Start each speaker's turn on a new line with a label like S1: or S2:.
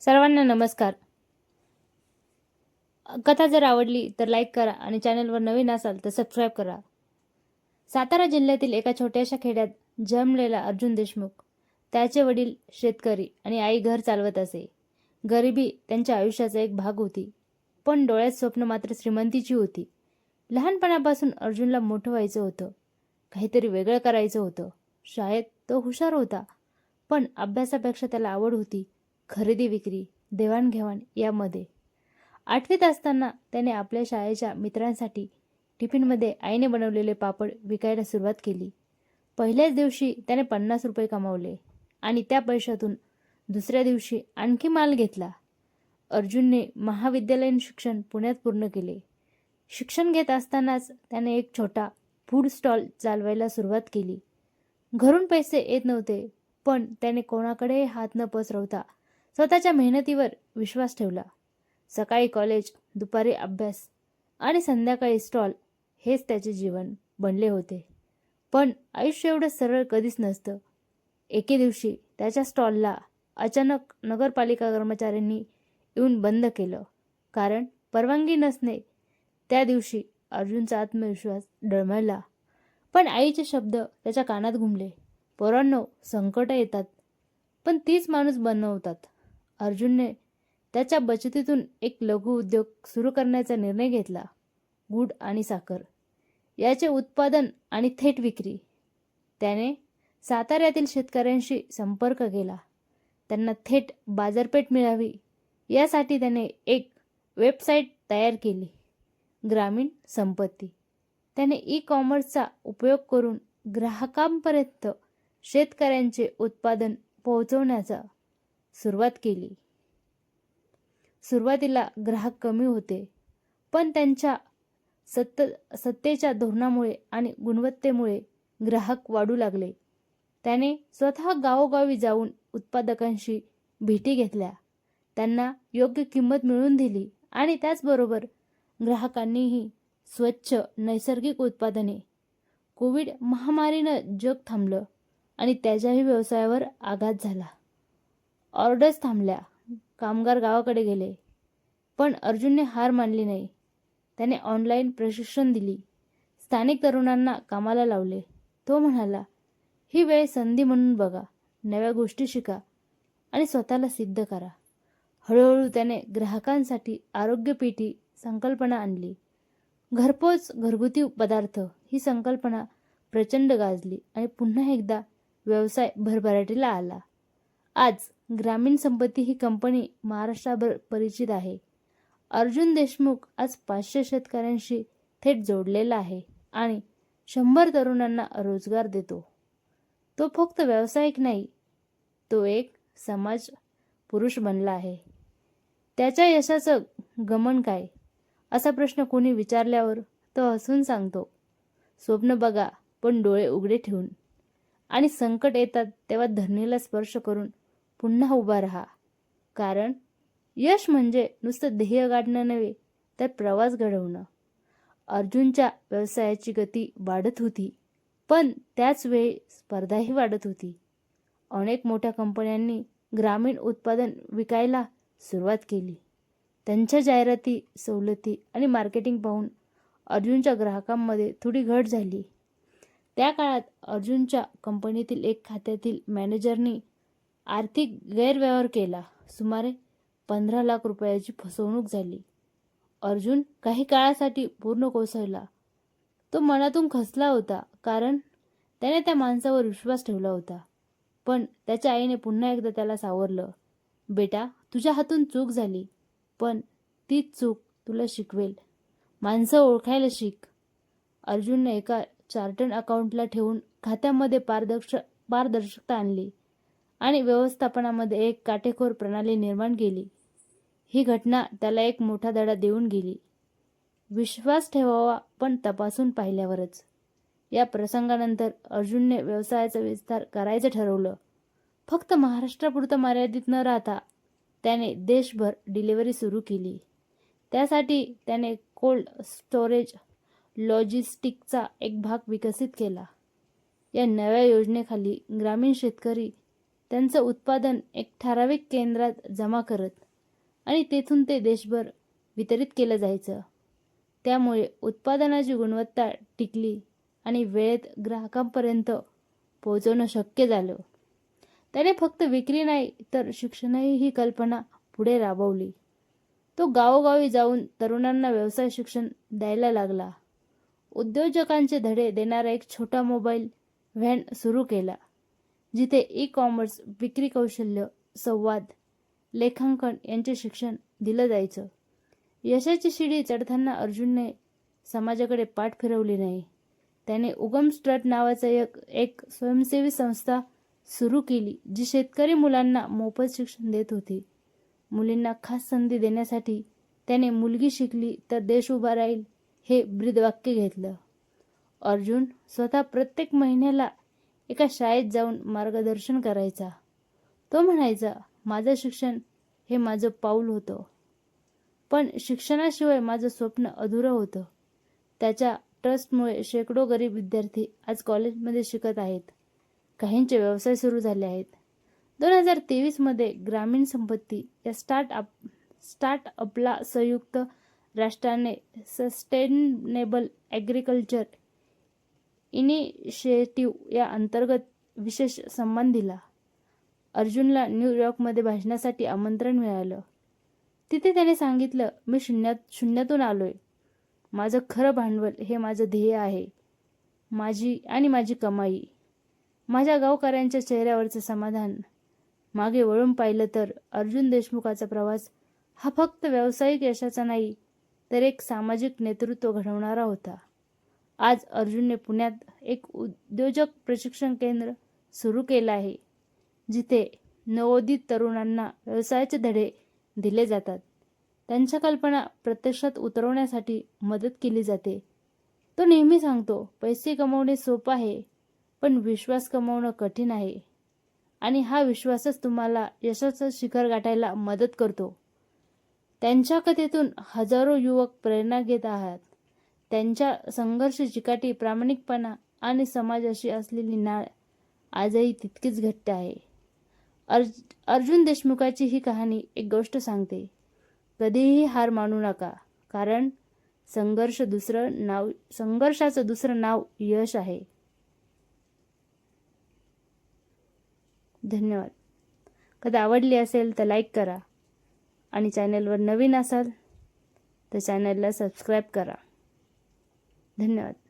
S1: सर्वांना नमस्कार. कथा जर आवडली तर लाईक करा आणि चॅनलवर नवीन असाल तर सबस्क्राईब करा. सातारा जिल्ह्यातील एका छोट्याशा खेड्यात जन्मलेला अर्जुन देशमुख त्याचे वडील शेतकरी आणि आई घर चालवत असे. गरिबी त्यांच्या आयुष्याचा एक भाग होती पण डोळ्यात स्वप्न मात्र श्रीमंतीची होती. लहानपणापासून अर्जुनला मोठं व्हायचं होतं. काहीतरी वेगळं करायचं होतं. शाळेत तो हुशार होता पण अभ्यासापेक्षा त्याला आवड होती. खरेदी विक्री देवाणघेवाण यामध्ये. आठवीत असताना त्याने आपल्या शाळेच्या मित्रांसाठी टिफिनमध्ये आईने बनवलेले पापड विकायला सुरुवात केली. पहिल्याच दिवशी त्याने पन्नास रुपये कमावले आणि त्या पैशातून दुसऱ्या दिवशी आणखी माल घेतला. अर्जुनने महाविद्यालयीन शिक्षण पुण्यात पूर्ण केले. शिक्षण घेत असतानाच त्याने एक छोटा फूड स्टॉल चालवायला सुरुवात केली. घरून पैसे येत नव्हते पण त्याने कोणाकडेही हात न पसरवता स्वतःच्या मेहनतीवर विश्वास ठेवला. सकाळी कॉलेज दुपारी अभ्यास आणि संध्याकाळी स्टॉल हेच त्याचे जीवन बनले होते. पण आयुष्य एवढं सरळ कधीच नसतं. एके दिवशी त्याच्या स्टॉलला अचानक नगरपालिका कर्मचाऱ्यांनी येऊन बंद केलं. कारण परवानगी नसणे त्या दिवशी अर्जुनचा आत्मविश्वास डळमळला. पण आईचे शब्द त्याच्या कानात घुमले. पोरांनो संकट येतात पण तीच माणूस बनवतात. अर्जुनने त्याच्या बचतीतून एक लघु उद्योग सुरू करण्याचा निर्णय घेतला. गूळ आणि साखर. याचे उत्पादन आणि थेट विक्री. त्याने साताऱ्यातील शेतकऱ्यांशी संपर्क केला. त्यांना थेट बाजारपेठ मिळावी. यासाठी त्याने एक वेबसाईट तयार केली. ग्रामीण संपत्ती. त्याने ई कॉमर्सचा उपयोग करून ग्राहकांपर्यंत शेतकऱ्यांचे उत्पादन पोहोचवण्याचा सुरुवात केली. सुरुवातीला ग्राहक कमी होते पण त्यांच्या सत्त सत्तेच्या धोरणामुळे आणि गुणवत्तेमुळे ग्राहक वाढू लागले. त्याने स्वतः गावोगावी जाऊन उत्पादकांशी भेटी घेतल्या. त्यांना योग्य किंमत मिळवून दिली आणि त्याचबरोबर ग्राहकांनीही स्वच्छ नैसर्गिक उत्पादने कोविड महामारीनं जग थांबलं आणि त्याच्याही व्यवसायावर आघात झाला. ऑर्डर्स थांबल्या. कामगार गावाकडे गेले. पण अर्जुनने हार मानली नाही. त्याने ऑनलाईन प्रशिक्षण दिली. स्थानिक तरुणांना कामाला लावले. तो म्हणाला ही वेळ संधी म्हणून बघा. नव्या गोष्टी शिका आणि स्वतःला सिद्ध करा. हळूहळू त्याने ग्राहकांसाठी आरोग्यपेठी संकल्पना आणली. घरपोच घरगुती पदार्थ ही संकल्पना प्रचंड गाजली आणि पुन्हा एकदा व्यवसाय भरभराटीला आला. आज ग्रामीण संपत्ती ही कंपनी महाराष्ट्राभर परिचित आहे. अर्जुन देशमुख आज पाचशे शेतकऱ्यांशी थेट जोडलेला आहे आणि शंभर तरुणांना रोजगार देतो. तो फक्त व्यावसायिक नाही तो एक समाज पुरुष बनला आहे. त्याच्या यशाचं गमन काय? असा प्रश्न कोणी विचारल्यावर तो हसून सांगतो स्वप्न बघा पण डोळे उघडे ठेवून. आणि संकट येतात तेव्हा धरणीला स्पर्श करून पुन्हा उभा राहा. कारण यश म्हणजे नुसतं ध्येय गाठणं नव्हे तर प्रवास घडवणं. अर्जुनच्या व्यवसायाची गती वाढत होती पण त्याच वेळी स्पर्धाही वाढत होती. अनेक मोठ्या कंपन्यांनी ग्रामीण उत्पादन विकायला सुरुवात केली. त्यांच्या जाहिराती सवलती आणि मार्केटिंग पाहून अर्जुनच्या ग्राहकांमध्ये थोडी घट झाली. त्या काळात अर्जुनच्या कंपनीतील एक खात्यातील मॅनेजरनी आर्थिक गैरव्यवहार केला. सुमारे पंधरा लाख रुपयाची फसवणूक झाली. अर्जुन काही काळासाठी पूर्ण कोसळला. तो मनातून खचला होता कारण त्याने त्या माणसावर विश्वास ठेवला होता. पण त्याच्या आईने पुन्हा एकदा त्याला सावरलं बेटा तुझ्या हातून चूक झाली पण तीच चूक तुला शिकवेल. माणसं ओळखायला शिक. अर्जुनने एका चार्टर्ड अकाउंटला ठेवून खात्यामध्ये पारदर्श पारदर्शकता आणली. आणि व्यवस्थापनामध्ये एक काटेकोर प्रणाली निर्माण केली. ही घटना त्याला एक मोठा धडा देऊन गेली. विश्वास ठेवावा पण तपासून पाहिल्यावरच. या प्रसंगानंतर अर्जुनने व्यवसायाचा विस्तार करायचं ठरवलं. फक्त महाराष्ट्रापुरतं मर्यादित न राहता त्याने देशभर डिलिव्हरी सुरू केली. त्यासाठी त्याने कोल्ड स्टोरेज लॉजिस्टिकचा एक भाग विकसित केला. या नव्या योजनेखाली ग्रामीण शेतकरी त्यांचं उत्पादन एक ठराविक केंद्रात जमा करत आणि तेथून ते देशभर वितरित केलं जायचं. त्यामुळे उत्पादनाची गुणवत्ता टिकली आणि वेळेत ग्राहकांपर्यंत पोहोचवणं शक्य झालं. त्याने फक्त विक्री नाही तर शिक्षणही ही कल्पना पुढे राबवली. तो गावोगावी जाऊन तरुणांना व्यवसाय शिक्षण द्यायला लागला. उद्योजकांचे धडे देणारा एक छोटा मोबाईल व्हॅन सुरू केला. जिथे ई कॉमर्स विक्री कौशल्य संवाद लेखांकन यांचे शिक्षण दिलं जायचं. यशाची शिडी चढताना अर्जुनने समाजाकडे पाठ फिरवली नाही. त्याने उगम स्ट्रट नावाचं एक एक स्वयंसेवी संस्था सुरू केली जी शेतकरी मुलांना मोफत शिक्षण देत होती. मुलींना खास संधी देण्यासाठी त्याने मुलगी शिकली तर देश उभा राहील हे ब्रीदवाक्य घेतलं. अर्जुन स्वतः प्रत्येक महिन्याला एका शाळेत जाऊन मार्गदर्शन करायचा. तो म्हणायचा माझं शिक्षण हे माझं पाऊल होतं. पण शिक्षणाशिवाय माझं स्वप्न अधुरं होतं. त्याच्या ट्रस्टमुळे शेकडो गरीब विद्यार्थी आज कॉलेजमध्ये शिकत आहेत. काहींचे व्यवसाय सुरू झाले आहेत. दोन हजार तेवीसमध्ये ग्रामीण संपत्ती या स्टार्टअप स्टार्टअपला संयुक्त राष्ट्राने सस्टेनेबल ॲग्रिकल्चर इनिशिएटिव्ह या अंतर्गत विशेष सन्मान दिला अर्जुनला न्यूयॉर्कमध्ये भाषणासाठी आमंत्रण मिळालं. तिथे त्याने सांगितलं मी शून्यात शून्यातून आलोय. माझं खरं भांडवल हे माझं ध्येय आहे. माझी आणि माझी कमाई. माझ्या गावकऱ्यांच्या चेहऱ्यावरचं समाधान. मागे वळून पाहिलं तर अर्जुन देशमुखाचा प्रवास हा फक्त व्यावसायिक यशाचा नाही तर एक सामाजिक नेतृत्व घडवणारा होता. आज अर्जुनने पुण्यात एक उद्योजक प्रशिक्षण केंद्र सुरू केलं आहे जिथे नवोदित तरुणांना व्यवसायाचे धडे दिले जातात. त्यांच्या कल्पना प्रत्यक्षात उतरवण्यासाठी मदत केली जाते. तो नेहमी सांगतो पैसे कमवणे सोपं आहे पण विश्वास कमवणं कठीण आहे. आणि हा विश्वासच तुम्हाला यशाचं शिखर गाठायला मदत करतो. त्यांच्या कथेतून हजारो युवक प्रेरणा घेत आहात. त्यांच्या संघर्ष चिकाटी प्रामाणिकपणा आणि समाजाशी असलेली नाळ आजही तितकीच घट्ट आहे. अर्ज अर्जुन देशमुखाची ही कहाणी एक गोष्ट सांगते. कधीही हार मानू नका कारण संघर्ष दुसरं नाव संघर्षाचं दुसरं नाव यश आहे. धन्यवाद. कधी आवडली असेल तर लाईक करा आणि चॅनलवर नवीन असाल तर चॅनलला सबस्क्राईब करा. धन्यवाद.